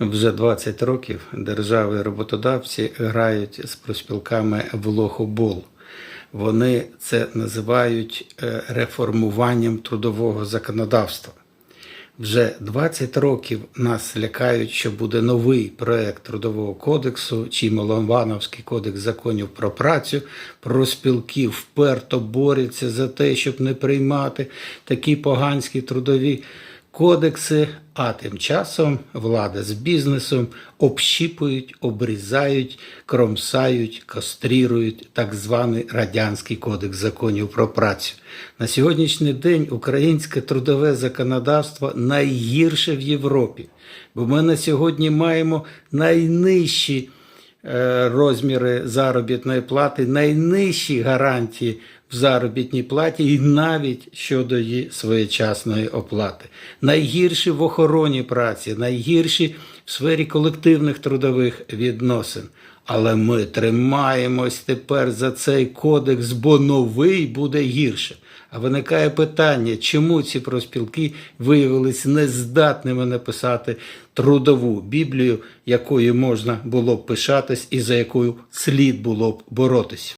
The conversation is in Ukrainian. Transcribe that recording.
Вже 20 років держави роботодавці грають з профспілками в лохобол. Вони це називають е, реформуванням трудового законодавства. Вже 20 років нас лякають, що буде новий проект трудового кодексу чи Миловановський кодекс законів про працю. Профспілки вперто борються за те, щоб не приймати такі поганські трудові кодекси. А тим часом влада з бізнесом общіпують, обрізають, кромсають, кастрірують так званий радянський кодекс законів про працю. На сьогоднішній день українське трудове законодавство найгірше в Європі, бо ми на сьогодні маємо найнижчі розміри заробітної плати, найнижчі гарантії в заробітній платі і навіть щодо її своєчасної оплати. Найгірші в охороні праці, найгірші в сфері колективних трудових відносин. Але ми тримаємось тепер за цей кодекс, бо новий буде гірше. А виникає питання, чому ці проспілки виявилися нездатними написати трудову Біблію, якою можна було б пишатись і за якою слід було б боротись.